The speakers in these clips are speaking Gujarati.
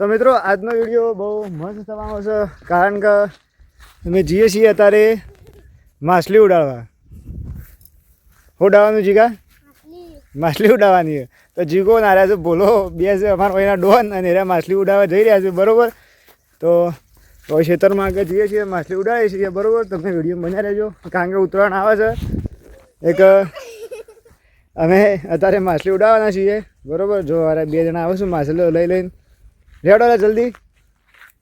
તો મિત્રો, આજનો વીડિયો બહુ મસ્ત થવાનો છે. કારણ કે અમે જઈએ છીએ અત્યારે માછલી ઉડાડવા. ઉડાડવાનું જીગા? માછલી ઉડાવવાની છે. તો જીગો નાર્યા છે બોલો બે છે, અમારા ભાઈના ડોન અને એના માછલી ઉડાવવા જઈ રહ્યા છે, બરાબર? તો તો ખેતરમાં આગળ જઈએ છીએ, માછલી ઉડાડીએ છીએ, બરાબર? તમે વીડિયો બન્યા રહેજો. કારણ કે ઉત્તરાયણ આવે છે. એક, અમે અત્યારે માછલી ઉડાવવાના છીએ, બરાબર? જો અરે બે જણા આવશું માછલીઓ લઈ લઈને. રેડો રે જલ્દી.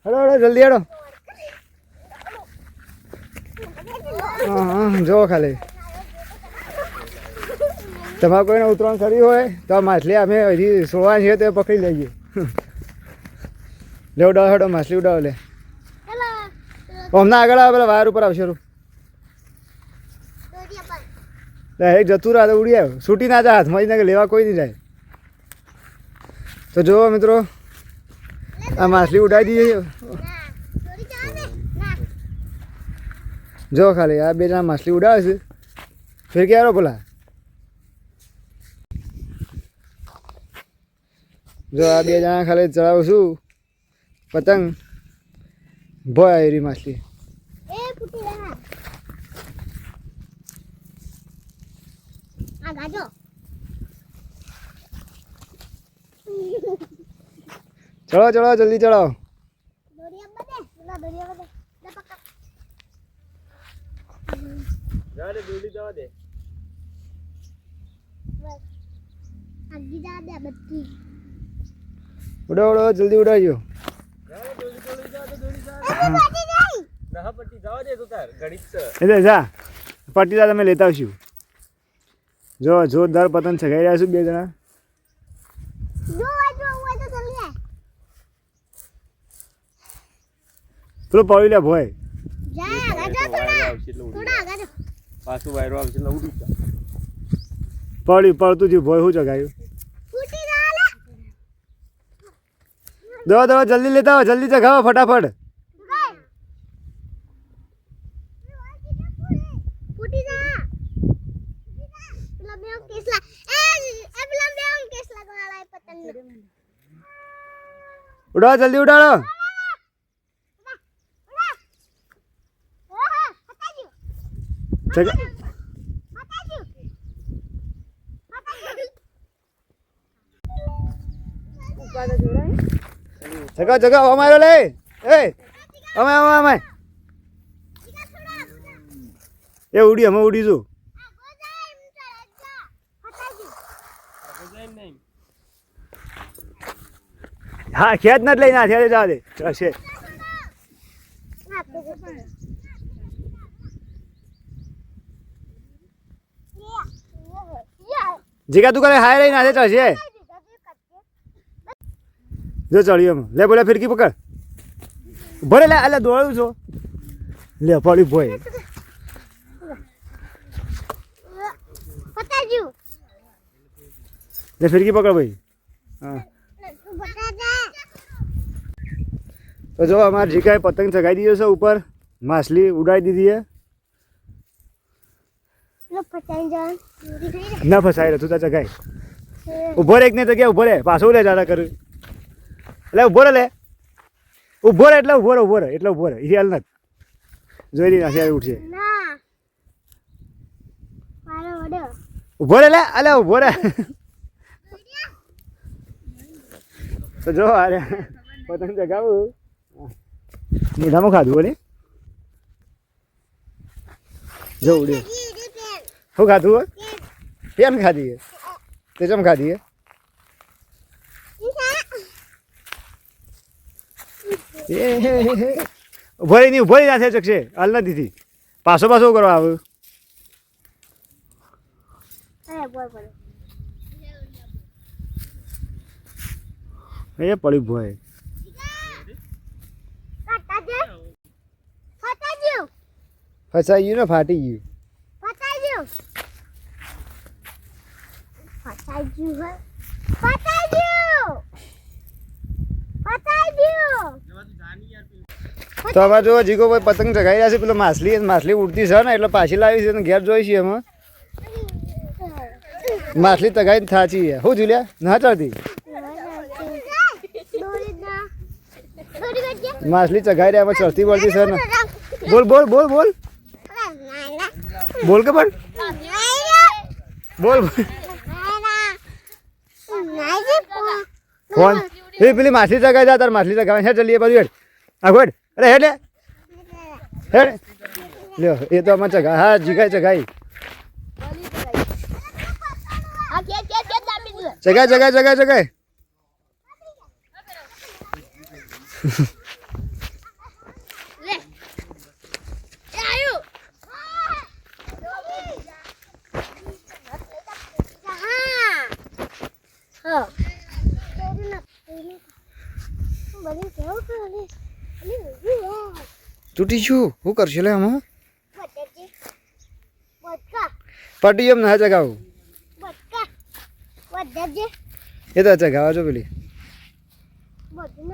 હેડો હેડો, જલ્દી હેડો. હા જો ખાલી. તમારે કોઈને ઉતરાણ કરી હોય તો માછલી અમે હજી સોળા છીએ તો પકડી લઈએ. લે ઉડાવો હેડો, માછલી ઉડાવો લે. હમણાં આગળ આવે, પેલા વાયર ઉપર આવશે રૂ એક જતું રહે ઉડી આવ્યો છૂટી ના જાય, હાથમાં લેવા કોઈ નહીં જાય. તો જુઓ મિત્રો આ માછલી ઉડાડી દઈએ જો ખાલી, આ બે જણા માછલી ઉડાવે છે. ફેર ક્યારે પેલા જો આ બે જણા ખાલી ચડાવું છું. પતંગ. ભોય આવી માછલી. ચડો ચડો જલ્દી ચડો ઉડો ઉડો જલ્દી ઉડાડજો પટ્ટી જા તમે લેતા આવશું જો જોરદાર પતંગ છગાઈ રહ્યા છું બે જણા. પેલું પડી લે ભોય પાછું વાયરો આવશે એટલે ઉડી જા. પડી પડતું થયું ભોય શું ચગાયું દવા દવા જલ્દી લેતા આવો જલ્દી ચગાવો ફટાફટ. ઉડાડો જલ્દી ઉડાડો. ચગા જગા ચગા અમારો લે. એ અમે અમે અમે એ ઉડી, અમે ઉડીશું હા, ખેત નથી લઈને અત્યારે જવા દે છે. જીગા તું કરે હાય રહી નાખે ચડશે? જો ચડ્યો લે બોલે ફિરકી પકડ. ભરે લે એટલે દોડું છો. લે પડી ભોય. લે ફિરકી પકડ ભાઈ. હા. તો જો અમારે જીકાએ પતંગ ચગાવી દીધો છે ઉપર. માછલી ઉડાડી દીધી છે. ના ફસાય રે તું તો ચગાઈ ઊભો રે એક ને જગ્યા ઊભો રે? પાછો લે જાડા કર. એટલે ઊભો રે લે. ઊભો રે એટલે ઊભો રે ઊભો રે, એટલે ઊભો રે. એ હાલ નથી. જોઈ લઈને અત્યારે ઉઠશે. ઊભો રે લે, અલે ઊભો રે. તો જો અરે પતંગ જગાવું મોઢામાં ખાધું, બોલી? જો, ઉડ્યો. શું ખાધું હો પેન ખાધી હે તે ચમ ખાધી હે ઊભો રહી નહીં ઊભો રહી ના ચકશે હાલ નથી થી. પાછો પાછો કરવા આવ્યું? એ પડી ભોય. ફસાઈ ગયું ને ફાટી ગયું. તો હવે જો જીગો ભાઈ પતંગ ચગાવી રહ્યા છે. પેલો માછલી માછલી ઉડતી છે ને, એટલે પાછી લાવી છે ઘેર જોઈ છે એમાં. માછલી તગાઈ થાચી છે. શું જુલ્યા, ના ચડતી? માછલી ચગાઈ રહ્યા, એમાં ચડતી પડતી છે ને. બોલ બોલ બોલ બોલ. બોલ કે પણ? બોલ. ફોન. એ પેલી માછલી ચગાઈ જા તાર માછલી ચગાવે. છે ચલીએ બાજુ હેડ. આ ગોડ અરે હેડ હેડ. લ્યો એ તો આમાં ચગા હા જીગાઈ ચગાઈ ચગાય ચગાય ચગાય ચગાય. ચગાઈ તૂટી છું. શું કરશે લે આમાં? પટી એમ ના ચગાવું એ તો ચગાવા છો પેલી. બધું